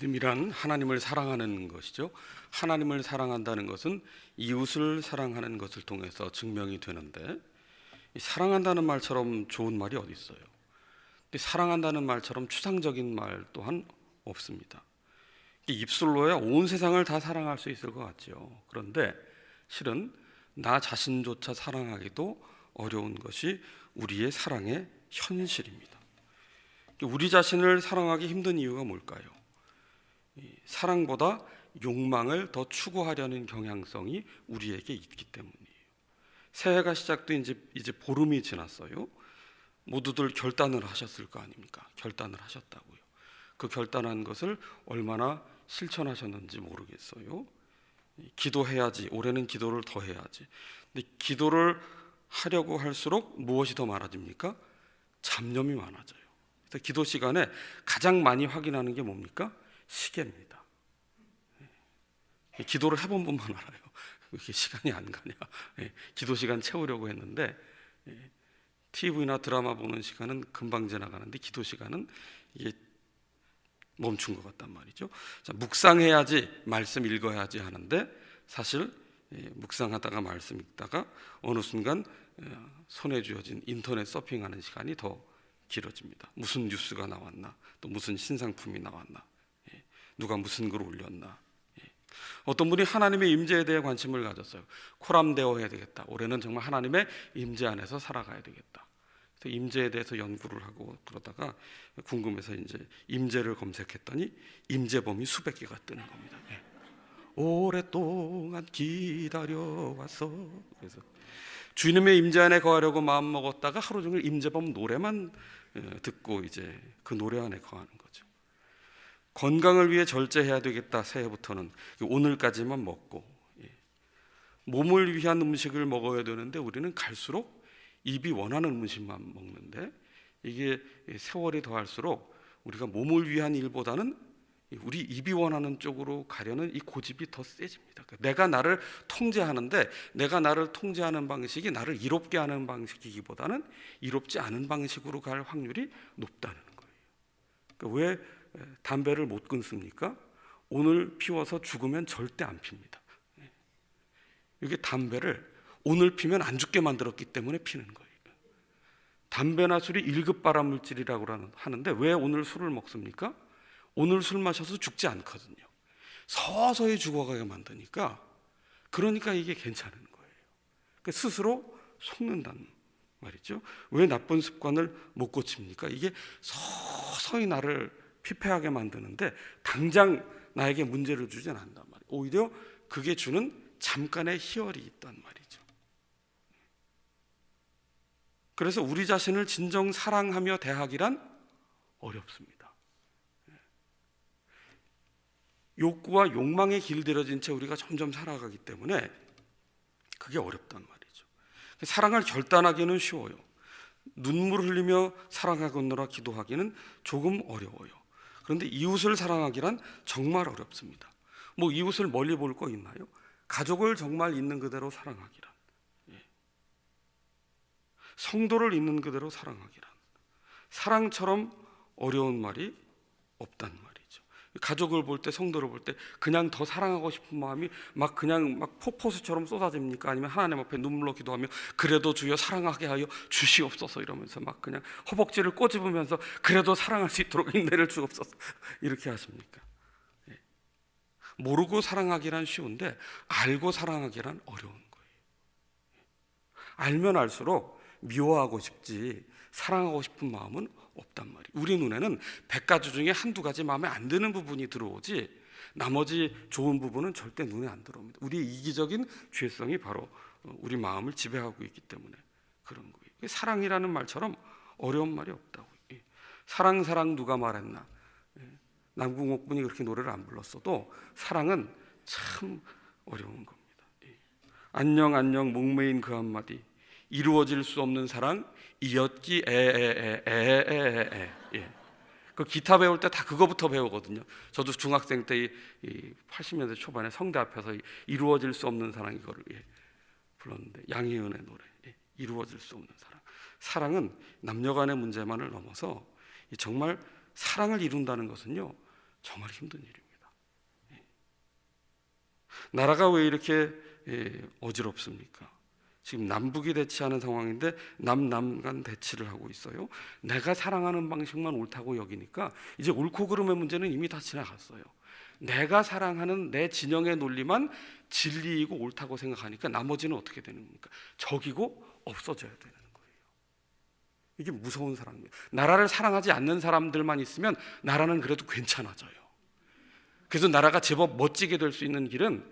믿음이란 하나님을 사랑하는 것이죠. 하나님을 사랑한다는 것은 이웃을 사랑하는 것을 통해서 증명이 되는데 이 사랑한다는 말처럼 좋은 말이 어디 있어요? 사랑한다는 말처럼 추상적인 말 또한 없습니다. 이 입술로야 온 세상을 다 사랑할 수 있을 것 같죠. 그런데 실은 나 자신조차 사랑하기도 어려운 것이 우리의 사랑의 현실입니다. 우리 자신을 사랑하기 힘든 이유가 뭘까요? 이 사랑보다 욕망을 더 추구하려는 경향성이 우리에게 있기 때문이에요. 새해가 시작된 이제 이제 보름이 지났어요. 모두들 결단을 하셨을 거 아닙니까? 결단을 하셨다고요. 그 결단한 것을 얼마나 실천하셨는지 모르겠어요. 기도해야지. 올해는 기도를 더 해야지. 근데 기도를 하려고 할수록 무엇이 더 많아집니까? 잡념이 많아져요. 그래서 기도 시간에 가장 많이 확인하는 게 뭡니까? 시계입니다. 예. 기도를 해본 분만 알아요. 왜 이렇게 시간이 안 가냐? 예. 기도 시간 채우려고 했는데 예. TV나 드라마 보는 시간은 금방 지나가는데 기도 시간은 이게 멈춘 것 같단 말이죠. 자, 묵상해야지 말씀 읽어야지 하는데 사실 예, 묵상하다가 말씀 읽다가 어느 순간 어, 손에 쥐어진 인터넷 서핑하는 시간이 더 길어집니다. 무슨 뉴스가 나왔나, 또 무슨 신상품이 나왔나, 예, 누가 무슨 글 올렸나. 예. 어떤 분이 하나님의 임재에 대해 관심을 가졌어요. 코람되어 해야 되겠다. 올해는 정말 하나님의 임재 안에서 살아가야 되겠다. 그래서 임재에 대해서 연구를 하고 그러다가 궁금해서 이제 임재를 검색했더니 임재범이 수백 개가 뜨는 겁니다. 예. 오랫동안 기다려왔어. 그래서 주님의 임재 안에 거하려고 마음 먹었다가 하루 종일 임재범 노래만 예, 듣고 이제 그 노래 안에 거하는 거죠. 건강을 위해 절제해야 되겠다 새해부터는 오늘까지만 먹고 예. 몸을 위한 음식을 먹어야 되는데 우리는 갈수록 입이 원하는 음식만 먹는데 이게 세월이 더할수록 우리가 몸을 위한 일보다는 우리 입이 원하는 쪽으로 가려는 이 고집이 더 세집니다. 그러니까 내가 나를 통제하는데 내가 나를 통제하는 방식이 나를 이롭게 하는 방식이기보다는 이롭지 않은 방식으로 갈 확률이 높다는 거예요. 그러니까 왜 담배를 못 끊습니까? 오늘 피워서 죽으면 절대 안 핍니다. 이게 담배를 오늘 피면 안 죽게 만들었기 때문에 피는 거예요. 담배나 술이 1급 발암 물질이라고 하는데 왜 오늘 술을 먹습니까? 오늘 술 마셔서 죽지 않거든요. 서서히 죽어가게 만드니까 그러니까 이게 괜찮은 거예요. 그러니까 스스로 속는다는 말이죠. 왜 나쁜 습관을 못 고칩니까? 이게 서서히 나를 피폐하게 만드는데 당장 나에게 문제를 주진 않단 말이에요. 오히려 그게 주는 잠깐의 희열이 있단 말이죠. 그래서 우리 자신을 진정 사랑하며 대하기란 어렵습니다. 욕구와 욕망에 길들여진 채 우리가 점점 살아가기 때문에 그게 어렵단 말이죠. 사랑을 결단하기는 쉬워요. 눈물 흘리며 사랑하거느라 기도하기는 조금 어려워요. 그런데 이웃을 사랑하기란 정말 어렵습니다. 뭐 이웃을 멀리 볼 거 있나요? 가족을 정말 있는 그대로 사랑하기란. 예. 성도를 있는 그대로 사랑하기란. 사랑처럼 어려운 말이 없단 말이죠. 가족을 볼 때, 성도를 볼 때 그냥 더 사랑하고 싶은 마음이 막 그냥 막 폭포수처럼 쏟아집니까? 아니면 하나님 앞에 눈물로 기도하며 그래도 주여 사랑하게 하여 주시옵소서 이러면서 막 그냥 허벅지를 꼬집으면서 그래도 사랑할 수 있도록 인내를 주옵소서 이렇게 하십니까? 예. 모르고 사랑하기란 쉬운데 알고 사랑하기란 어려운 거예요. 예. 알면 알수록 미워하고 싶지 사랑하고 싶은 마음은 없단 말이에요. 우리 눈에는 백 가지 중에 한두 가지 마음에 안 드는 부분이 들어오지 나머지 좋은 부분은 절대 눈에 안 들어옵니다. 우리의 이기적인 죄성이 바로 우리 마음을 지배하고 있기 때문에 그런 거예요. 사랑이라는 말처럼 어려운 말이 없다고. 사랑 사랑 누가 말했나? 남궁옥 분이 그렇게 노래를 안 불렀어도 사랑은 참 어려운 겁니다. 안녕 안녕 목매인 그 한마디 이루어질 수 없는 사랑 이었기 에에에에에에 예. 그 기타 배울 때 다 그거부터 배우거든요. 저도 중학생 때이 80년대 초반에 성대 앞에서 이루어질 수 없는 사랑 이거를 예, 불렀는데 양희은의 노래 예, 이루어질 수 없는 사랑. 사랑은 남녀간의 문제만을 넘어서 정말 사랑을 이룬다는 것은요 정말 힘든 일입니다. 예. 나라가 왜 이렇게 예, 어지럽습니까? 지금 남북이 대치하는 상황인데 남남 간 대치를 하고 있어요. 내가 사랑하는 방식만 옳다고 여기니까 이제 옳고 그름의 문제는 이미 다 지나갔어요. 내가 사랑하는 내 진영의 논리만 진리이고 옳다고 생각하니까 나머지는 어떻게 되는 겁니까? 적이고 없어져야 되는 거예요. 이게 무서운 사랑입니다. 나라를 사랑하지 않는 사람들만 있으면 나라는 그래도 괜찮아져요. 그래서 나라가 제법 멋지게 될 수 있는 길은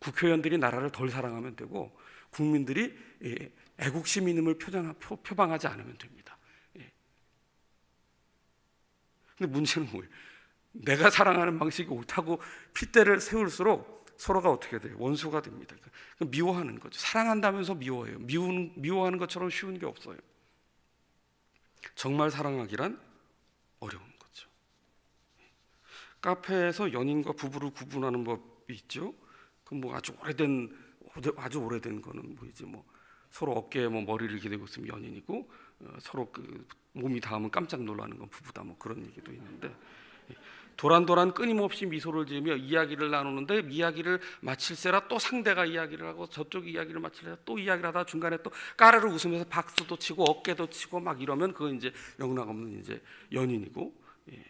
국회의원들이 나라를 덜 사랑하면 되고 국민들이 예, 애국심 있음을 표장, 표, 표방하지 않으면 됩니다. 예. 근데 문제는 뭐예요? 내가 사랑하는 방식이 옳다고 핏대를 세울수록 서로가 어떻게 돼요? 원수가 됩니다. 그 미워하는 거죠. 사랑한다면서 미워해요. 미운, 미워하는 것처럼 쉬운 게 없어요. 정말 사랑하기란 어려운 거죠. 카페에서 연인과 부부를 구분하는 법이 있죠. 그뭐 아주 오래된 아주 오래된 거는 뭐 이제 뭐 서로 어깨에 뭐 머리를 기대고 있으면 연인이고 어, 서로 그 몸이 닿으면 깜짝 놀라는 건 부부다 뭐 그런 얘기도 있는데 도란도란 끊임없이 미소를 지으며 이야기를 나누는데 이야기를 마칠세라 또 상대가 이야기를 하고 저쪽 이야기를 마칠세라 또 이야기를 하다 중간에 또 까르르 웃으면서 박수도 치고 어깨도 치고 막 이러면 그건 이제 영락없는 이제 연인이고 예.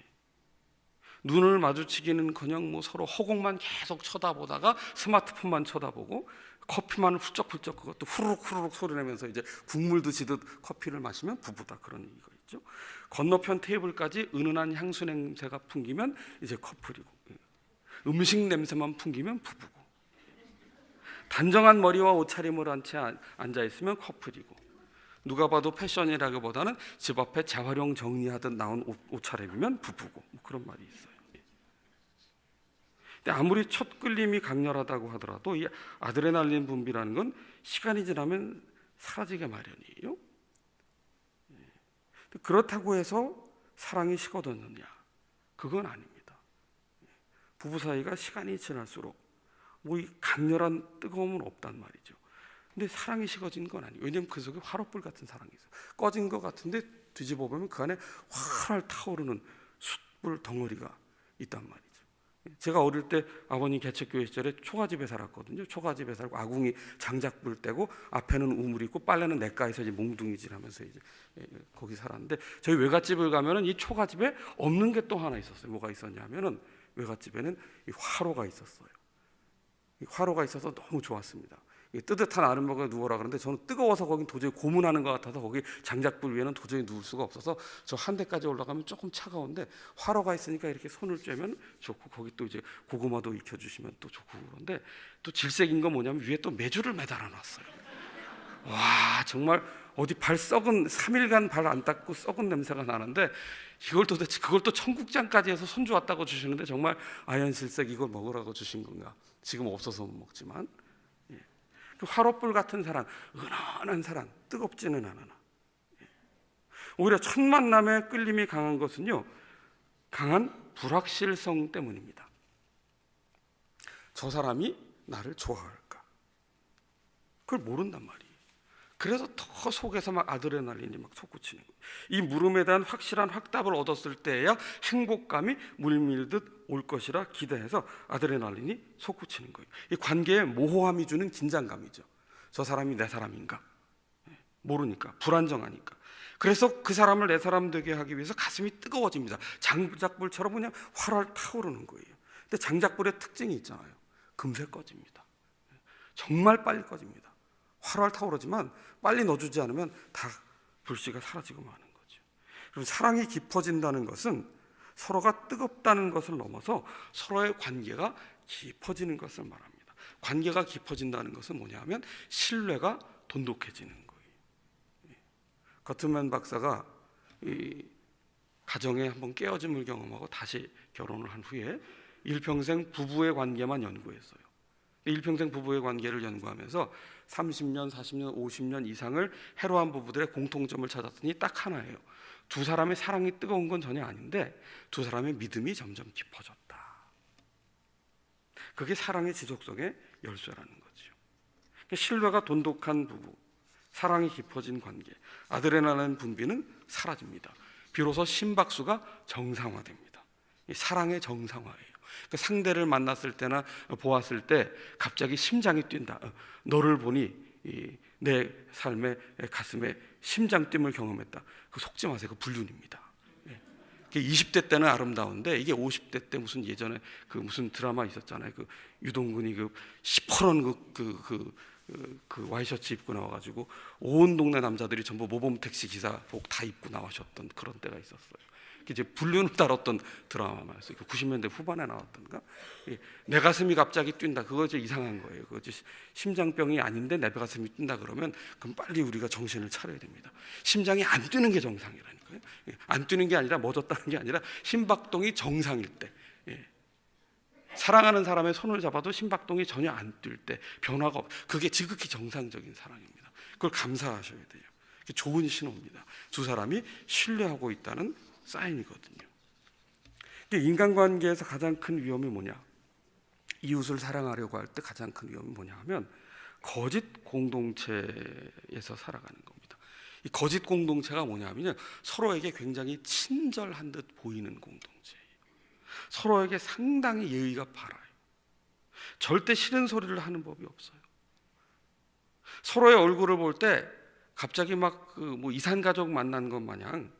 눈을 마주치기는커녕 뭐 서로 허공만 계속 쳐다보다가 스마트폰만 쳐다보고 커피만 훌쩍훌쩍 그것도 후루룩 후루룩 소리내면서 이제 국물 드시듯 커피를 마시면 부부다 그런 얘기가 있죠. 건너편 테이블까지 은은한 향수 냄새가 풍기면 이제 커플이고 예. 음식 냄새만 풍기면 부부고 단정한 머리와 옷차림을 한 채 앉아 있으면 커플이고 누가 봐도 패션이라기보다는 집 앞에 재활용 정리하듯 나온 옷, 옷차림이면 부부고 뭐 그런 말이 있어요. 아무리 첫 끌림이 강렬하다고 하더라도 이 아드레날린 분비라는 건 시간이 지나면 사라지게 마련이에요. 예. 그렇다고 해서 사랑이 식어졌느냐? 그건 아닙니다. 예. 부부 사이가 시간이 지날수록 뭐 이 강렬한 뜨거움은 없단 말이죠. 근데 사랑이 식어진 건 아니에요. 왜냐하면 그 속에 화롯불 같은 사랑이 있어요. 꺼진 것 같은데 뒤집어 보면 그 안에 활활 타오르는 숯불 덩어리가 있단 말이죠. 제가 어릴 때 아버님 개척교회 시절에 초가집에 살았거든요. 초가집에 살고 아궁이 장작불 떼고 앞에는 우물 있고 빨래는 냇가에서 이제 몽둥이질 하면서 이제 예, 거기 살았는데 저희 외갓집을 가면은 이 초가집에 없는 게 또 하나 있었어요. 뭐가 있었냐면은 외갓집에는 이 화로가 있었어요. 이 화로가 있어서 너무 좋았습니다. 이 뜨뜻한 아랫목에 누워라 그러는데 저는 뜨거워서 거기 도저히 고문하는 것 같아서 거기 장작불 위에는 도저히 누울 수가 없어서 저 한 대까지 올라가면 조금 차가운데 화로가 있으니까 이렇게 손을 쬐면 좋고 거기 또 이제 고구마도 익혀주시면 또 좋고 그런데 또 질색인 건 뭐냐면 위에 또 메주를 매달아 놨어요. 와 정말 어디 발 썩은 3일간 발 안 닦고 썩은 냄새가 나는데 이걸 도대체 그걸 또 청국장까지 해서 손주 왔다고 주시는데 정말 아연실색 이걸 먹으라고 주신 건가? 지금 없어서 못 먹지만 그 화롯불 같은 사랑, 은은한 사랑, 뜨겁지는 않으나. 오히려 첫 만남에 끌림이 강한 것은요, 강한 불확실성 때문입니다. 저 사람이 나를 좋아할까? 그걸 모른단 말이에요. 그래서 더 속에서 막 아드레날린이 막 솟구치는 거예요. 이 물음에 대한 확실한 확답을 얻었을 때야 행복감이 물밀듯 올 것이라 기대해서 아드레날린이 솟구치는 거예요. 이 관계에 모호함이 주는 긴장감이죠. 저 사람이 내 사람인가? 예, 모르니까 불안정하니까. 그래서 그 사람을 내 사람 되게 하기 위해서 가슴이 뜨거워집니다. 장작불처럼 그냥 활활 타오르는 거예요. 근데 장작불의 특징이 있잖아요. 금세 꺼집니다. 예, 정말 빨리 꺼집니다. 활활 타오르지만 빨리 넣어주지 않으면 다 불씨가 사라지고 마는 거죠. 그리고 사랑이 깊어진다는 것은 서로가 뜨겁다는 것을 넘어서 서로의 관계가 깊어지는 것을 말합니다. 관계가 깊어진다는 것은 뭐냐면 신뢰가 돈독해지는 거예요. 거트맨 박사가 이 가정에 한번 깨어짐을 경험하고 다시 결혼을 한 후에 일평생 부부의 관계만 연구했어요. 일평생 부부의 관계를 연구하면서 30년, 40년, 50년 이상을 해로한 부부들의 공통점을 찾았더니 딱 하나예요. 두 사람의 사랑이 뜨거운 건 전혀 아닌데 두 사람의 믿음이 점점 깊어졌다. 그게 사랑의 지속성의 열쇠라는 거죠. 그러니까 신뢰가 돈독한 부부, 사랑이 깊어진 관계, 아드레날린 분비는 사라집니다. 비로소 심박수가 정상화됩니다. 이 사랑의 정상화예요. 그 상대를 만났을 때나 보았을 때 갑자기 심장이 뛴다. 어, 너를 보니 이내 삶의 가슴에 심장 뛴을 경험했다. 그 속지 마세요. 그 불륜입니다. 예. 20대 때는 아름다운데 이게 50대 때 무슨 예전에 그 무슨 드라마 있었잖아요. 그 유동근이 그 시퍼런 그 그 그 그, 그 와이셔츠 입고 나와가지고 온 동네 남자들이 전부 모범 택시 기사 복 다 입고 나와셨던 그런 때가 있었어요. 이제 불륜을 다뤘던 드라마였어요. 그 90년대 후반에 나왔던가. 예, 내 가슴이 갑자기 뛴다. 그거 이제 이상한 거예요. 그거 심장병이 아닌데 내 가슴이 뛴다 그러면 그럼 빨리 우리가 정신을 차려야 됩니다. 심장이 안 뛰는 게 정상이라니까요. 예, 안 뛰는 게 아니라 멎었다는 게 아니라 심박동이 정상일 때. 예. 사랑하는 사람의 손을 잡아도 심박동이 전혀 안 뛸 때 변화가 없. 그게 지극히 정상적인 사랑입니다. 그걸 감사하셔야 돼요. 좋은 신호입니다. 두 사람이 신뢰하고 있다는 사인이거든요. 이게 인간관계에서 가장 큰 위험이 뭐냐? 이웃을 사랑하려고 할 때 가장 큰 위험이 뭐냐 하면 거짓 공동체에서 살아가는 겁니다. 이 거짓 공동체가 뭐냐면요. 서로에게 굉장히 친절한 듯 보이는 공동체예요. 서로에게 상당히 예의가 바라요. 절대 싫은 소리를 하는 법이 없어요. 서로의 얼굴을 볼 때 갑자기 막 그 뭐 이산 가족 만난 것 마냥 예,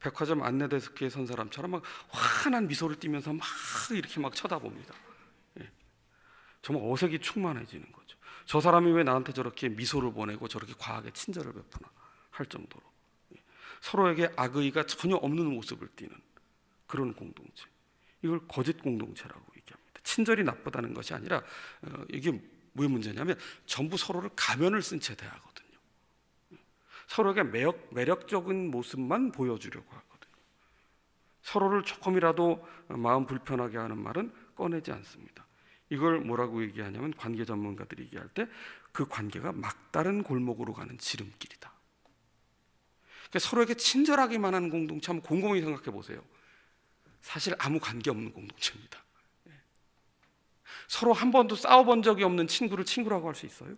백화점 안내 데스크에 선 사람처럼 막 환한 미소를 띠면서 막 이렇게 막 쳐다봅니다. 예. 정말 어색이 충만해지는 거죠. 저 사람이 왜 나한테 저렇게 미소를 보내고 저렇게 과하게 친절을 베푸나 할 정도로 예. 서로에게 악의가 전혀 없는 모습을 띠는 그런 공동체. 이걸 거짓 공동체라고 얘기합니다. 친절이 나쁘다는 것이 아니라 어, 이게 왜 문제냐면 전부 서로를 가면을 쓴 채 대하거든요. 서로에게 매력, 매력적인 모습만 보여주려고 하거든요. 서로를 조금이라도 마음 불편하게 하는 말은 꺼내지 않습니다. 이걸 뭐라고 얘기하냐면 관계 전문가들이 얘기할 때 그 관계가 막다른 골목으로 가는 지름길이다. 그러니까 서로에게 친절하기만 하는 공동체 한번 곰곰이 생각해 보세요. 사실 아무 관계 없는 공동체입니다. 예. 서로 한 번도 싸워본 적이 없는 친구를 친구라고 할 수 있어요?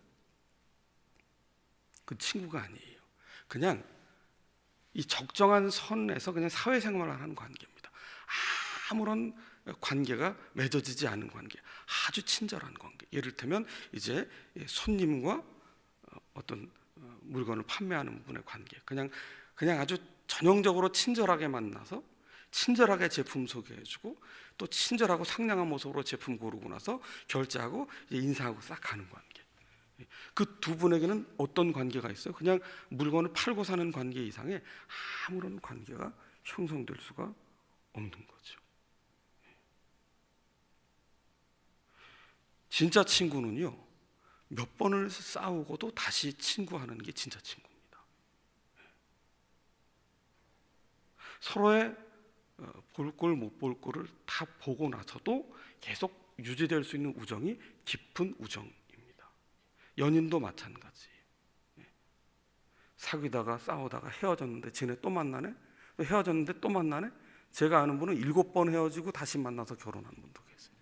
그 친구가 아니에요. 그냥 이 적정한 선에서 그냥 사회생활을 하는 관계입니다. 아무런 관계가 맺어지지 않은 관계, 아주 친절한 관계. 예를 들면 이제 손님과 어떤 물건을 판매하는 분의 관계, 그냥 그냥 아주 전형적으로 친절하게 만나서 친절하게 제품 소개해주고 또 친절하고 상냥한 모습으로 제품 고르고 나서 결제하고 인사하고 싹 가는 관계. 그 두 분에게는 어떤 관계가 있어요? 그냥 물건을 팔고 사는 관계 이상의 아무런 관계가 형성될 수가 없는 거죠. 진짜 친구는요 몇 번을 싸우고도 다시 친구하는 게 진짜 친구입니다. 서로의 볼 꼴 못 볼 꼴을 다 보고 나서도 계속 유지될 수 있는 우정이 깊은 우정입니다. 연인도 마찬가지예요. 사귀다가 싸우다가 헤어졌는데 쟤네 또 만나네? 또 헤어졌는데 또 만나네? 제가 아는 분은 일곱 번 헤어지고 다시 만나서 결혼한 분도 계세요.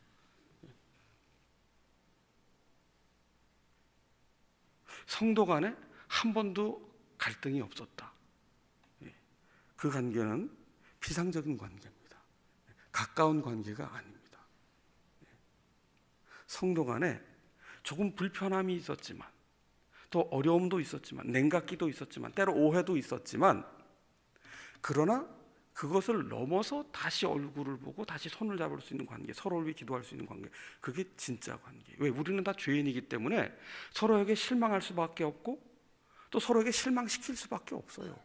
성도 간에 한 번도 갈등이 없었다. 그 관계는 비상적인 관계입니다. 가까운 관계가 아닙니다. 성도 간에 조금 불편함이 있었지만 또 어려움도 있었지만 냉각기도 있었지만 때로 오해도 있었지만 그러나 그것을 넘어서 다시 얼굴을 보고 다시 손을 잡을 수 있는 관계, 서로를 위해 기도할 수 있는 관계, 그게 진짜 관계. 왜 우리는 다 죄인이기 때문에 서로에게 실망할 수밖에 없고 또 서로에게 실망시킬 수밖에 없어요.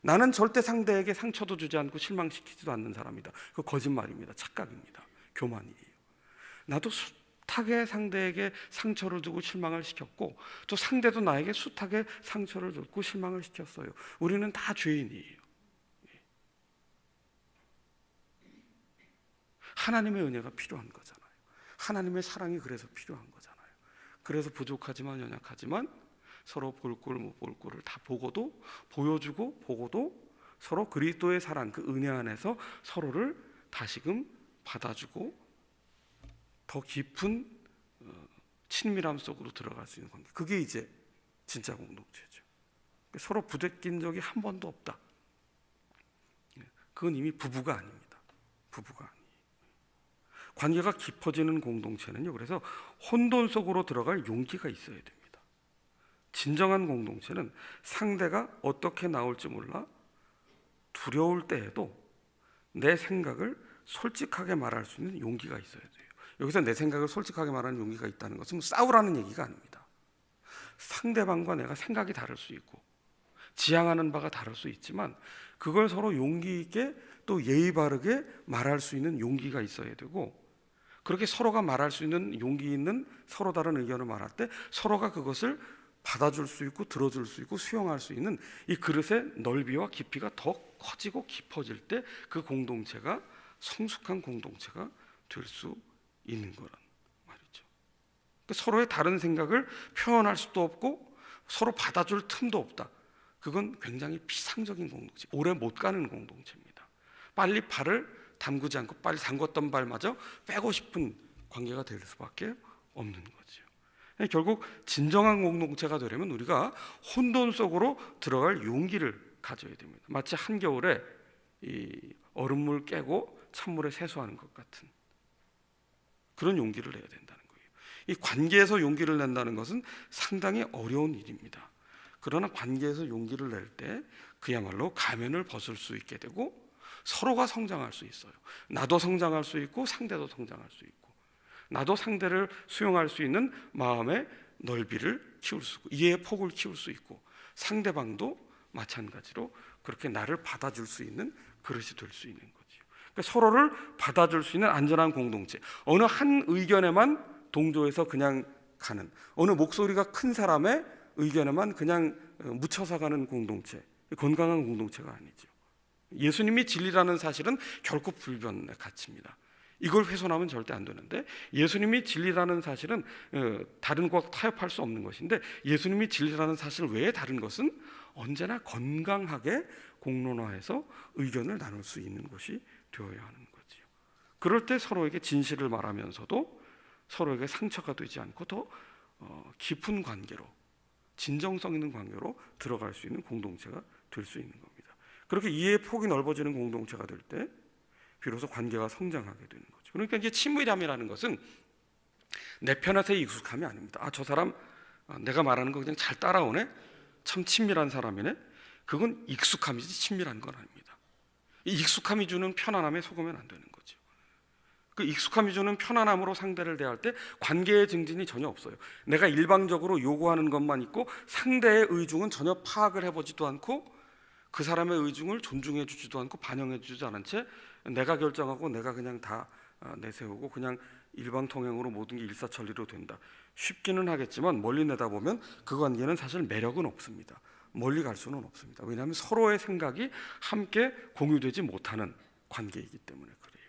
나는 절대 상대에게 상처도 주지 않고 실망시키지도 않는 사람이다. 그 거짓말입니다. 착각입니다. 교만이에요. 나도 숱하게 상대에게 상처를 주고 실망을 시켰고 또 상대도 나에게 숱하게 상처를 줬고 실망을 시켰어요. 우리는 다 죄인이에요. 하나님의 은혜가 필요한 거잖아요. 하나님의 사랑이 그래서 필요한 거잖아요. 그래서 부족하지만 연약하지만 서로 볼 꼴 못 볼 꼴을 다 보고도 보여주고 보고도 서로 그리스도의 사랑 그 은혜 안에서 서로를 다시금 받아주고 더 깊은 어, 친밀함 속으로 들어갈 수 있는 관계. 그게 이제 진짜 공동체죠. 서로 부대낀 적이 한 번도 없다. 그건 이미 부부가 아닙니다. 부부가 관계가 깊어지는 공동체는요. 그래서 혼돈 속으로 들어갈 용기가 있어야 됩니다. 진정한 공동체는 상대가 어떻게 나올지 몰라 두려울 때에도 내 생각을 솔직하게 말할 수 있는 용기가 있어야 돼요. 여기서 내 생각을 솔직하게 말하는 용기가 있다는 것은 싸우라는 얘기가 아닙니다. 상대방과 내가 생각이 다를 수 있고 지향하는 바가 다를 수 있지만 그걸 서로 용기 있게 또 예의 바르게 말할 수 있는 용기가 있어야 되고 그렇게 서로가 말할 수 있는 용기 있는 서로 다른 의견을 말할 때 서로가 그것을 받아줄 수 있고 들어줄 수 있고 수용할 수 있는 이 그릇의 넓이와 깊이가 더 커지고 깊어질 때 그 공동체가 성숙한 공동체가 될 수 있는 거란 말이죠. 그러니까 서로의 다른 생각을 표현할 수도 없고 서로 받아줄 틈도 없다. 그건 굉장히 비상적인 공동체, 오래 못 가는 공동체입니다. 빨리 발을 담그지 않고 빨리 담궜던 발마저 빼고 싶은 관계가 될 수밖에 없는 거죠. 결국 진정한 공동체가 되려면 우리가 혼돈 속으로 들어갈 용기를 가져야 됩니다. 마치 한겨울에 이 얼음물 깨고 찬물에 세수하는 것 같은 그런 용기를 내야 된다는 거예요. 이 관계에서 용기를 낸다는 것은 상당히 어려운 일입니다. 그러나 관계에서 용기를 낼 때 그야말로 가면을 벗을 수 있게 되고 서로가 성장할 수 있어요. 나도 성장할 수 있고 상대도 성장할 수 있고 나도 상대를 수용할 수 있는 마음의 넓이를 키울 수 있고 이해의 폭을 키울 수 있고 상대방도 마찬가지로 그렇게 나를 받아줄 수 있는 그릇이 될 수 있는 거죠. 그러니까 서로를 받아줄 수 있는 안전한 공동체. 어느 한 의견에만 동조해서 그냥 가는 어느 목소리가 큰 사람의 의견에만 그냥 어, 묻혀서 가는 공동체. 건강한 공동체가 아니죠. 예수님이 진리라는 사실은 결코 불변의 가치입니다. 이걸 훼손하면 절대 안 되는데 예수님이 진리라는 사실은 어, 다른 것 타협할 수 없는 것인데 예수님이 진리라는 사실 외에 다른 것은 언제나 건강하게 공론화해서 의견을 나눌 수 있는 것이 되어야 하는 거지요. 그럴 때 서로에게 진실을 말하면서도 서로에게 상처가 되지 않고 더 어, 깊은 관계로 진정성 있는 관계로 들어갈 수 있는 공동체가 될 수 있는 겁니다. 그렇게 이해의 폭이 넓어지는 공동체가 될 때 비로소 관계가 성장하게 되는 거죠. 그러니까 이제 친밀함이라는 것은 내 편한테 익숙함이 아닙니다. 아, 저 사람 아, 내가 말하는 거 그냥 잘 따라오네. 참 친밀한 사람이네. 그건 익숙함이지 친밀한 건 아닙니다. 이 익숙함이 주는 편안함에 속으면 안 되는 거죠. 그 익숙함이 주는 편안함으로 상대를 대할 때 관계의 증진이 전혀 없어요. 내가 일방적으로 요구하는 것만 있고 상대의 의중은 전혀 파악을 해보지도 않고 그 사람의 의중을 존중해 주지도 않고 반영해 주지 않은 채 내가 결정하고 내가 그냥 다 어, 내세우고 그냥 일방통행으로 모든 게 일사천리로 된다. 쉽기는 하겠지만 멀리 내다보면 그 관계는 사실 매력은 없습니다. 멀리 갈 수는 없습니다. 왜냐하면 서로의 생각이 함께 공유되지 못하는 관계이기 때문에 그래요.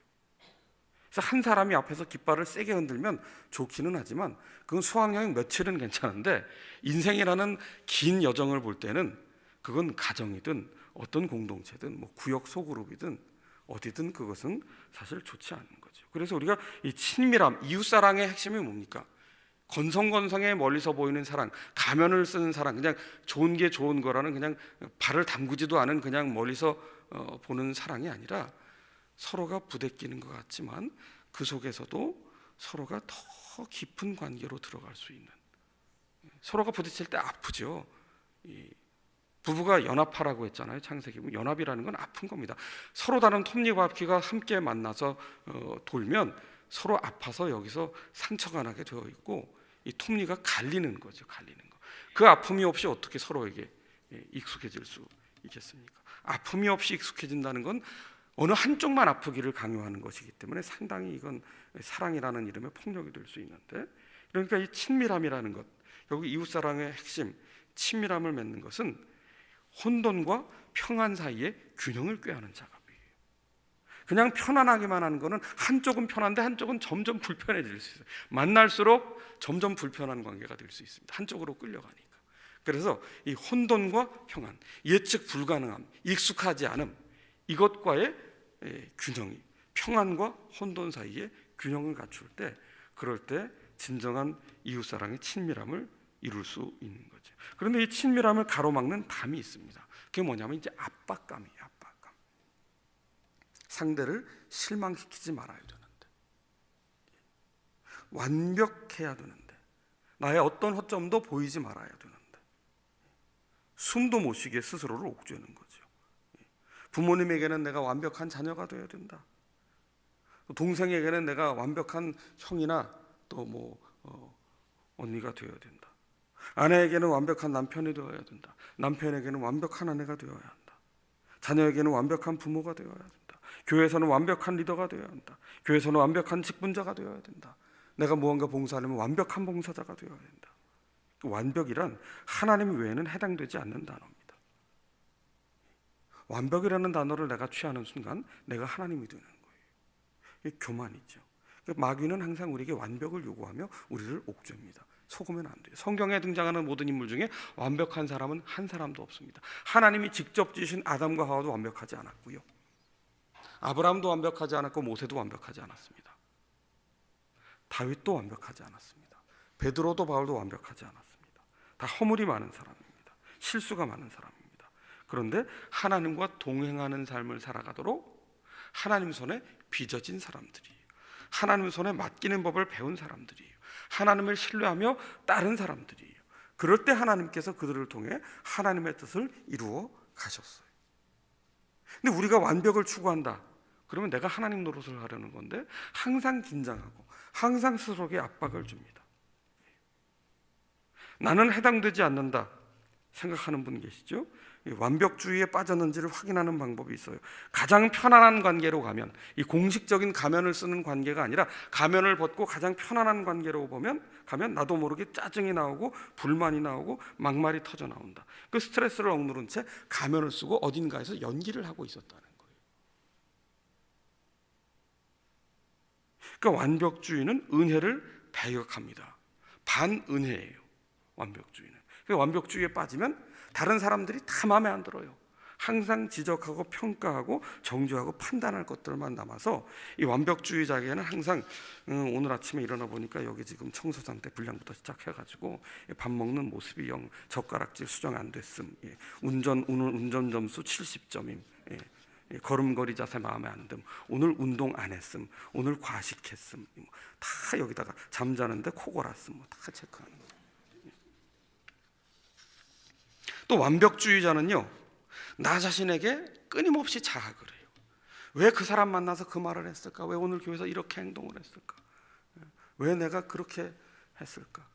그래서 한 사람이 앞에서 깃발을 세게 흔들면 좋기는 하지만 그건 수학여행 며칠은 괜찮은데 인생이라는 긴 여정을 볼 때는 그건 가정이든 어떤 공동체든 뭐 구역 소그룹이든 어디든 그것은 사실 좋지 않은 거죠. 그래서 우리가 이 친밀함, 이웃 사랑의 핵심이 뭡니까? 건성건성에 멀리서 보이는 사랑, 가면을 쓰는 사랑, 그냥 좋은 게 좋은 거라는 그냥 발을 담그지도 않은 그냥 멀리서 어, 보는 사랑이 아니라 서로가 부대끼는 것 같지만 그 속에서도 서로가 더 깊은 관계로 들어갈 수 있는 서로가 부딪힐 때 아프죠. 이 부부가 연합하라고 했잖아요. 창세기 연합이라는 건 아픈 겁니다. 서로 다른 톱니바퀴가 함께 만나서 어, 돌면 서로 아파서 여기서 상처가 나게 되어 있고 이 톱니가 갈리는 거죠. 갈리는 거. 그 아픔이 없이 어떻게 서로에게 예, 익숙해질 수 있겠습니까? 아픔이 없이 익숙해진다는 건 어느 한쪽만 아프기를 강요하는 것이기 때문에 상당히 이건 사랑이라는 이름의 폭력이 될 수 있는데 그러니까 이 친밀함이라는 것 결국 이웃 사랑의 핵심 친밀함을 맺는 것은 혼돈과 평안 사이의 균형을 꾀하는 작업이에요. 그냥 편안하기만 하는 거는 한쪽은 편한데 한쪽은 점점 불편해질 수 있어요. 만날수록 점점 불편한 관계가 될 수 있습니다. 한쪽으로 끌려가니까. 그래서 이 혼돈과 평안, 예측 불가능함, 익숙하지 않음 이것과의 예, 균형이 평안과 혼돈 사이에 균형을 갖출 때 그럴 때 진정한 이웃 사랑의 친밀함을 이룰 수 있는 거죠. 그런데 이 친밀함을 가로막는 담이 있습니다. 그게 뭐냐면 이제 압박감이에요. 압박감. 상대를 실망시키지 말아야 되는데 완벽해야 되는데 나의 어떤 허점도 보이지 말아야 되는데 숨도 못 쉬게 스스로를 옥죄는 거죠. 부모님에게는 내가 완벽한 자녀가 되어야 된다. 또 동생에게는 내가 완벽한 형이나 또뭐 언니가 되어야 된다. 아내에게는 완벽한 남편이 되어야 된다. 남편에게는 완벽한 아내가 되어야 한다. 자녀에게는 완벽한 부모가 되어야 된다. 교회에서는 완벽한 리더가 되어야 한다. 교회에서는 완벽한 직분자가 되어야 된다. 내가 무언가 봉사하려면 완벽한 봉사자가 되어야 된다. 완벽이란 하나님 외에는 해당되지 않는 단어입니다. 완벽이라는 단어를 내가 취하는 순간 내가 하나님이 되는 거예요. 이게 교만이죠. 그러니까 마귀는 항상 우리에게 완벽을 요구하며 우리를 옥죄입니다. 속으면 안 돼요. 성경에 등장하는 모든 인물 중에 완벽한 사람은 한 사람도 없습니다. 하나님이 직접 지으신 아담과 하와도 완벽하지 않았고요. 아브라함도 완벽하지 않았고 모세도 완벽하지 않았습니다. 다윗도 완벽하지 않았습니다. 베드로도 바울도 완벽하지 않았습니다. 다 허물이 많은 사람입니다. 실수가 많은 사람입니다. 그런데 하나님과 동행하는 삶을 살아가도록 하나님 손에 빚어진 사람들이에요. 하나님 손에 맡기는 법을 배운 사람들이에요. 하나님을 신뢰하며 따른 사람들이에요. 그럴 때 하나님께서 그들을 통해 하나님의 뜻을 이루어 가셨어요. 근데 우리가 완벽을 추구한다. 그러면 내가 하나님 노릇을 하려는 건데 항상 긴장하고 항상 스스로에게 압박을 줍니다. 나는 해당되지 않는다 생각하는 분 계시죠? 이 완벽주의에 빠졌는지를 확인하는 방법이 있어요. 가장 편안한 관계로 가면 이 공식적인 가면을 쓰는 관계가 아니라 가면을 벗고 가장 편안한 관계로 보면 가면 나도 모르게 짜증이 나오고 불만이 나오고 막말이 터져 나온다. 그 스트레스를 억누른 채 가면을 쓰고 어딘가에서 연기를 하고 있었다는 거예요. 그러니까 완벽주의는 은혜를 배격합니다. 반은혜예요. 완벽주의는. 그 완벽주의에 빠지면 다른 사람들이 다 마음에 안 들어요. 항상 지적하고 평가하고 정죄하고 판단할 것들만 남아서 이 완벽주의자에게는 항상 음, 오늘 아침에 일어나 보니까 여기 지금 청소 상태 불량부터 시작해가지고 밥 먹는 모습이 영 젓가락질 수정 안 됐음 예, 운전 운전 점수 70점임 예, 예, 걸음걸이 자세 마음에 안 듦 오늘 운동 안 했음 오늘 과식했음 뭐다 여기다가 잠자는데 코 골았음 뭐다 체크하는 거예요. 또 완벽주의자는요 나 자신에게 끊임없이 자학을 해요. 왜 그 사람 만나서 그 말을 했을까? 왜 오늘 교회에서 이렇게 행동을 했을까? 왜 내가 그렇게 했을까?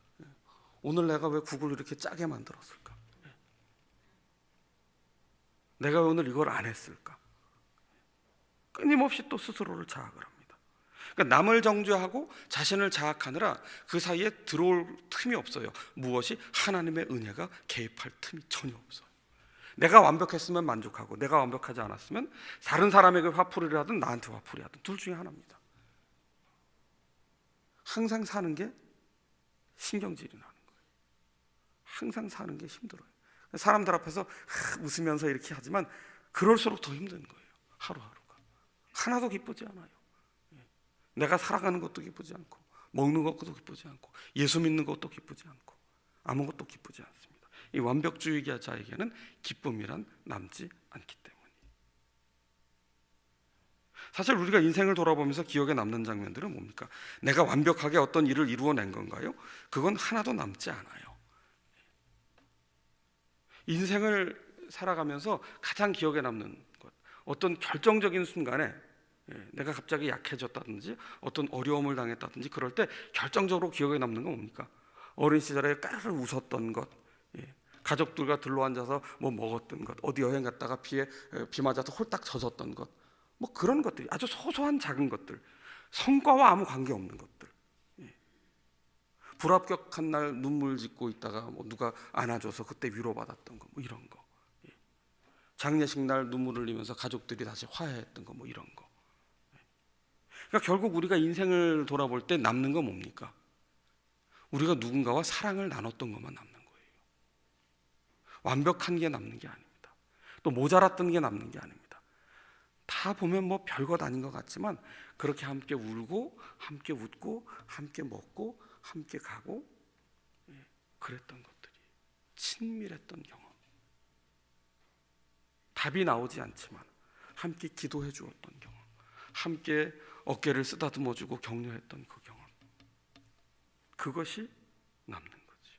오늘 내가 왜 국을 이렇게 짜게 만들었을까? 내가 왜 오늘 이걸 안 했을까? 끊임없이 또 스스로를 자학을 합니다. 그러니까 남을 정죄하고 자신을 자학하느라 그 사이에 들어올 틈이 없어요. 무엇이 하나님의 은혜가 개입할 틈이 전혀 없어요. 내가 완벽했으면 만족하고 내가 완벽하지 않았으면 다른 사람에게 화풀이를 하든 나한테 화풀이 하든 둘 중에 하나입니다. 항상 사는 게 신경질이 나는 거예요. 항상 사는 게 힘들어요. 사람들 앞에서 하, 웃으면서 이렇게 하지만 그럴수록 더 힘든 거예요. 하루하루가 하나도 기쁘지 않아요. 예. 내가 살아가는 것도 기쁘지 않고 먹는 것도 기쁘지 않고 예수 믿는 것도 기쁘지 않고 아무것도 기쁘지 않습니다. 이 완벽주의자에게는 기쁨이란 남지 않기 때문에. 사실 우리가 인생을 돌아보면서 기억에 남는 장면들은 뭡니까? 내가 완벽하게 어떤 일을 이루어낸 건가요? 그건 하나도 남지 않아요. 인생을 살아가면서 가장 기억에 남는 것, 어떤 결정적인 순간에 예, 내가 갑자기 약해졌다든지 어떤 어려움을 당했다든지 그럴 때 결정적으로 기억에 남는 건 뭡니까? 어린 시절에 까르르 웃었던 것, 예, 가족들과 들러 앉아서 뭐 먹었던 것, 어디 여행 갔다가 비에 비 맞아서 홀딱 젖었던 것, 뭐 그런 것들이 아주 소소한 작은 것들, 성과와 아무 관계 없는 것들. 예. 불합격한 날 눈물 짓고 있다가 뭐 누가 안아줘서 그때 위로받았던 거, 뭐 이런 거. 예. 장례식 날 눈물 흘리면서 가족들이 다시 화해했던 거, 뭐 이런 거. 예. 그러니까 결국 우리가 인생을 돌아볼 때 남는 건 뭡니까? 우리가 누군가와 사랑을 나눴던 것만 남는 거예요. 완벽한 게 남는 게 아닙니다. 또 모자랐던 게 남는 게 아닙니다. 다 보면 뭐 별것 아닌 것 같지만 그렇게 함께 울고 함께 웃고 함께 먹고 함께 가고 예, 그랬던 것들이 친밀했던 경험. 답이 나오지 않지만 함께 기도해 주었던 경험. 함께 어깨를 쓰다듬어 주고 격려했던 그 경험. 그것이 남는 거지.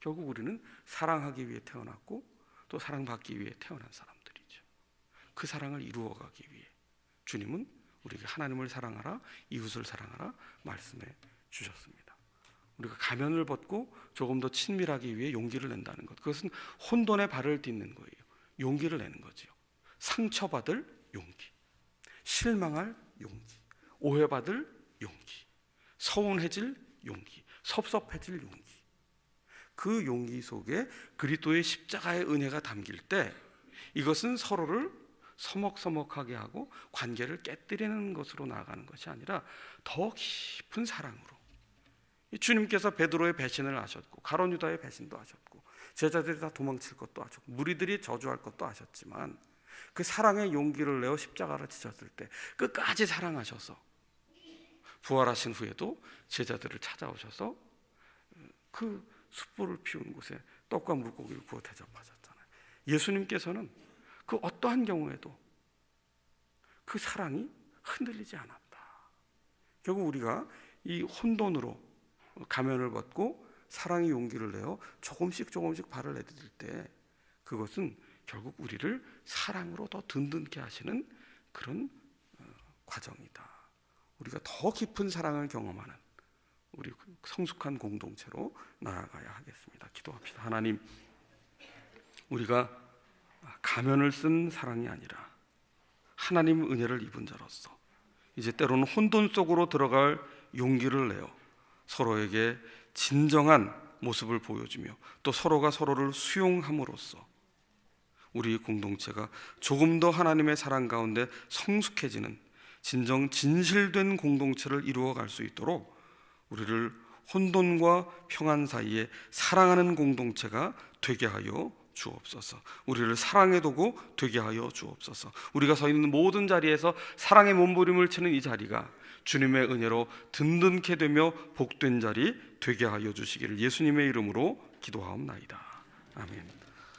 결국 우리는 사랑하기 위해 태어났고 또 사랑받기 위해 태어난 사람들이죠. 그 사랑을 이루어 가기 위해 주님은 우리에게 하나님을 사랑하라, 이웃을 사랑하라 말씀해 주셨습니다. 우리가 가면을 벗고 조금 더 친밀하기 위해 용기를 낸다는 것. 그것은 혼돈의 발을 딛는 거예요. 용기를 내는 거지요. 상처받을 용기, 실망할 용기, 오해받을 용기, 서운해질 용기, 섭섭해질 용기. 그 용기 속에 그리스도의 십자가의 은혜가 담길 때 이것은 서로를 서먹서먹하게 하고 관계를 깨뜨리는 것으로 나아가는 것이 아니라 더 깊은 사랑으로. 이 주님께서 베드로의 배신을 하셨고 가론 유다의 배신도 하셨고 제자들이 다 도망칠 것도 하셨고 무리들이 저주할 것도 하셨지만 그 사랑의 용기를 내어 십자가를 지셨을 때 끝까지 사랑하셔서 부활하신 후에도 제자들을 찾아오셔서 그 숯불을 피운 곳에 떡과 물고기를 구워 대접하셨잖아요. 예수님께서는 그 어떠한 경우에도 그 사랑이 흔들리지 않았다. 결국 우리가 이 혼돈으로 가면을 벗고 사랑의 용기를 내어 조금씩 조금씩 발을 내디딜 때 그것은 결국 우리를 사랑으로 더 든든케 하시는 그런 어, 과정이다. 우리가 더 깊은 사랑을 경험하는 우리 성숙한 공동체로 나아가야 하겠습니다. 기도합시다. 하나님, 우리가 가면을 쓴 사랑이 아니라 하나님 은혜를 입은 자로서 이제 때로는 혼돈 속으로 들어갈 용기를 내어 서로에게 진정한 모습을 보여주며 또 서로가 서로를 수용함으로써 우리 공동체가 조금 더 하나님의 사랑 가운데 성숙해지는 진정 진실된 공동체를 이루어 갈 수 있도록 우리를 혼돈과 평안 사이에 사랑하는 공동체가 되게 하여 주옵소서. 우리를 사랑에 두고 되게 하여 주옵소서. 우리가 서 있는 모든 자리에서 사랑의 몸부림을 치는 이 자리가 주님의 은혜로 든든케 되며 복된 자리 되게 하여 주시기를 예수님의 이름으로 기도하옵나이다. 아멘.